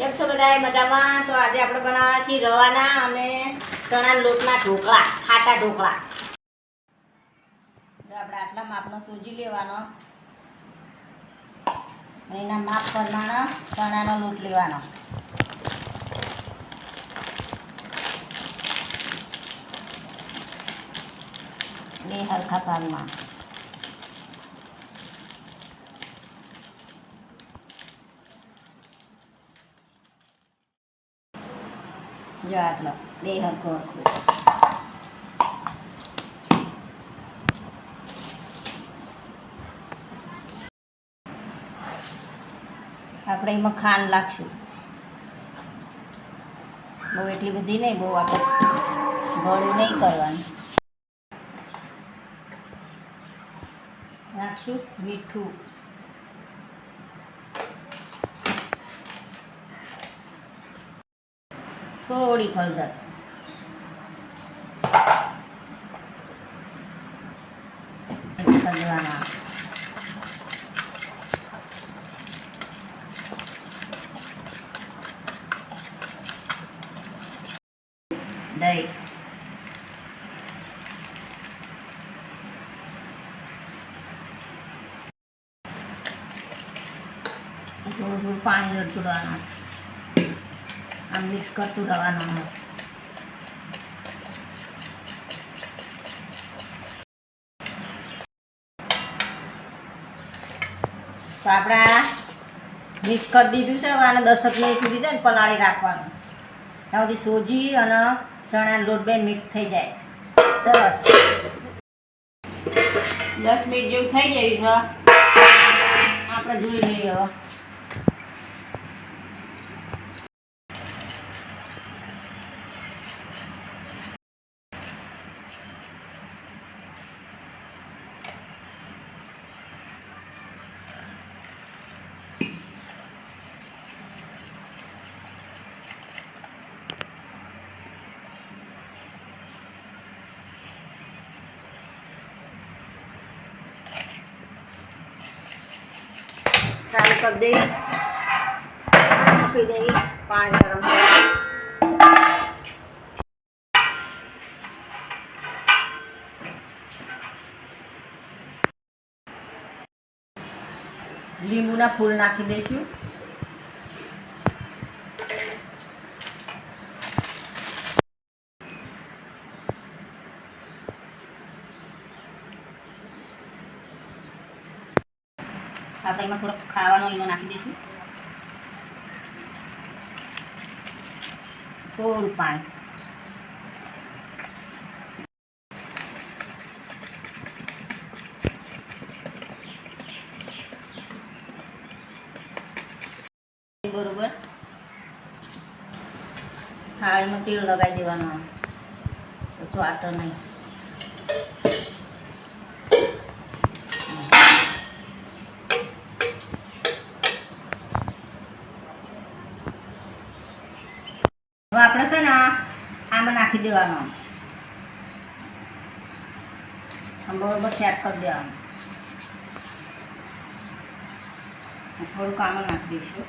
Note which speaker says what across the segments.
Speaker 1: કેમ છો બધા મજામાં? તો આજે આપણે બનાવવાના છીએ રવાના અને ચણા લોટના ઢોકળા, ખાટા ઢોકળા. આપણે આટલા માપનો સોજી લેવાનો. અને એના માપ પ્રમાણે ચણાનો લોટ લેવાનો. બે હરખા ભાગમાં જો આટલો. બે હરખું હરખું. આપણે એમાં ખાંડ લાગશું. બહુ એટલી બધી નહીં, બહુ આપણે ભળું નહીં કરવાનું. નાખશું મીઠું. થોડી હળદર મિક્સ કરી દેવાના દહીં થોડું થોડું પાણી રેડતું રહેવાનું આમ મિક્સ કરતું રહેવાનું તો આપણા મિક્સ કરી દીધું છે. હવે આને દસક મિનિટ સુધી છે ને પલાળી રાખવાનું. ત્યાં સુધી સોજી અને ચણાનો લોટ બે મિક્સ થઈ જાય. સરસ. દસ મિનિટ જેવું થઈ ગયું છે. આપણે જોઈ લઈએ હવે. કરી દઈએ મૂકી દઈએ પાણી ગરમ. લીંબુના ફૂલ નાખી દઈશું. આપણે એમાં થોડોક ખાવાનો ઈનો નાખી દઈશું. થોડું પાણી. બરોબર. થાળીમાં તેલ લગાવી દેવાનું ચોટો નહીં હવે આપણે છે ને આમાં નાખી દેવાનો. બરોબર સેટ કરી દેવાનું. થોડુંક આંબ નાખી દઈશું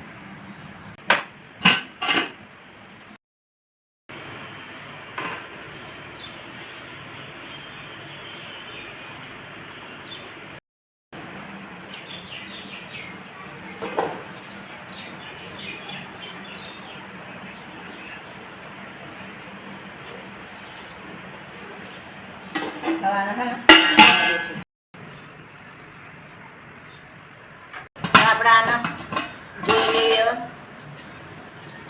Speaker 1: હવે આને છે ને નાખી દઈશું. હવે આપણે આને જોઈ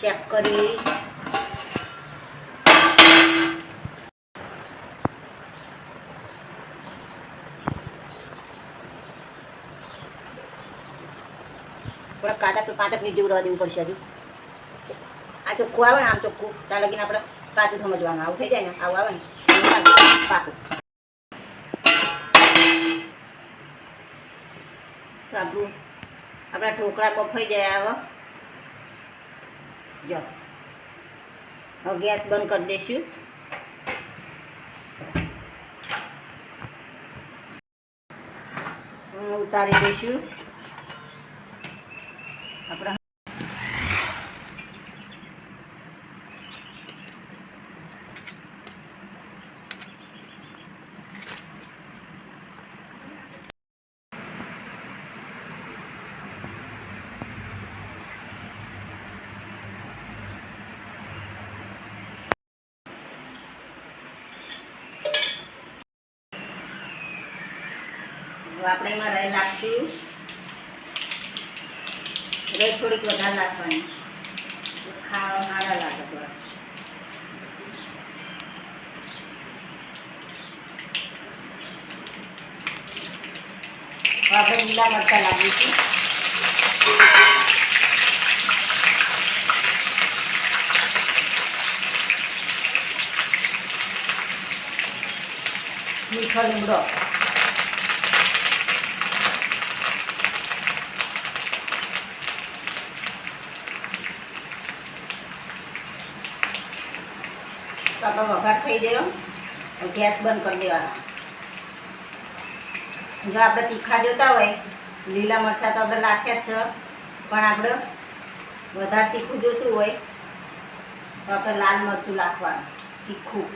Speaker 1: ચેક જેવું રહેવા દેવું પડશે આ ચોખ્ખું આવે ને, આમ ચોખ્ખું. ત્યાં લગીને આપણે કાચું સમજવાનું. આવું થઈ જાય ને? આવું આવે ને? પાકું તો આપણું ઢોકળા બફાઈ જાય હવે જો. હવે ગેસ બંધ કરી દઈશું. હું ઉતારી દઈશું આપણા હવે આપણે એમાં રહી નાખશું. રહી થોડીક વધારે નાખવાની. ખાવા સારા લાગે થોડા. આપણે લીલા મરચાં લાગીશું મીઠો લીમડો. વઘાર થઈ ગયો. ગેસ બંધ કરી દેવાનો. જો આપણે તીખા જોતા હોય, લીલા મરચાં તો આપણે નાખ્યા જ છે. પણ આપણે વધારે તીખું જોતું હોય, તો આપણે લાલ મરચું નાખવાનું, તીખું.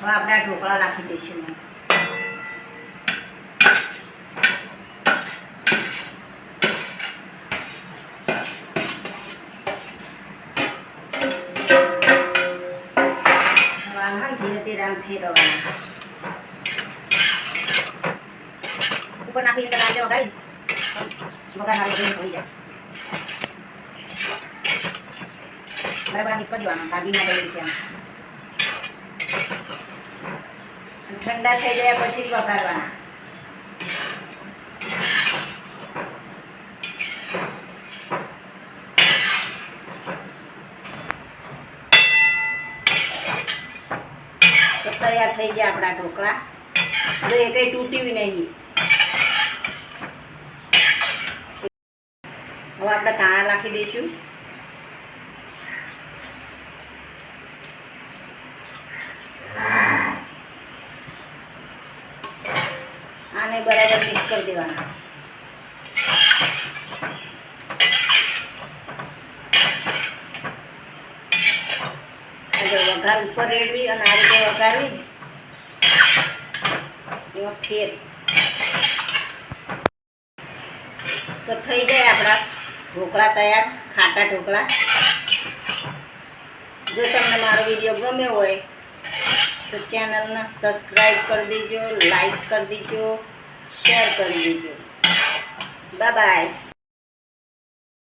Speaker 1: હવે આપણે ઢોકળા નાખી દઈશું. આમ ફેરવવાના ઉપર નાખી અંદર આજે વગાડી વગાડ હાલ બધું થઈ જાય બરાબર મિક્સ કરી દેવાનું ભાગી ના આમ. અને ઠંડા થઈ ગયા પછી જ તૈયાર થઈ ગયા આપણા ઢોકળા. એ કંઈ તૂટ્યું નહીં. હવે આપણે ધાણા નાખી દઈશું. આને બરાબર મિક્સ કરી દેવાના આ જો વઘાર ઉપર રેડવી અને આ રીતે વઘારવી એમાં ફેર. તો થઈ જાય આપણા ઢોકળા તૈયાર, ખાટા ઢોકળા. જો તમને મારો વીડિયો ગમ્યો હોય, તો ચેનલને સબસ્ક્રાઈબ કરી દેજો, લાઈક કરી દેજો, શેર કરી દેજો. Bye bye.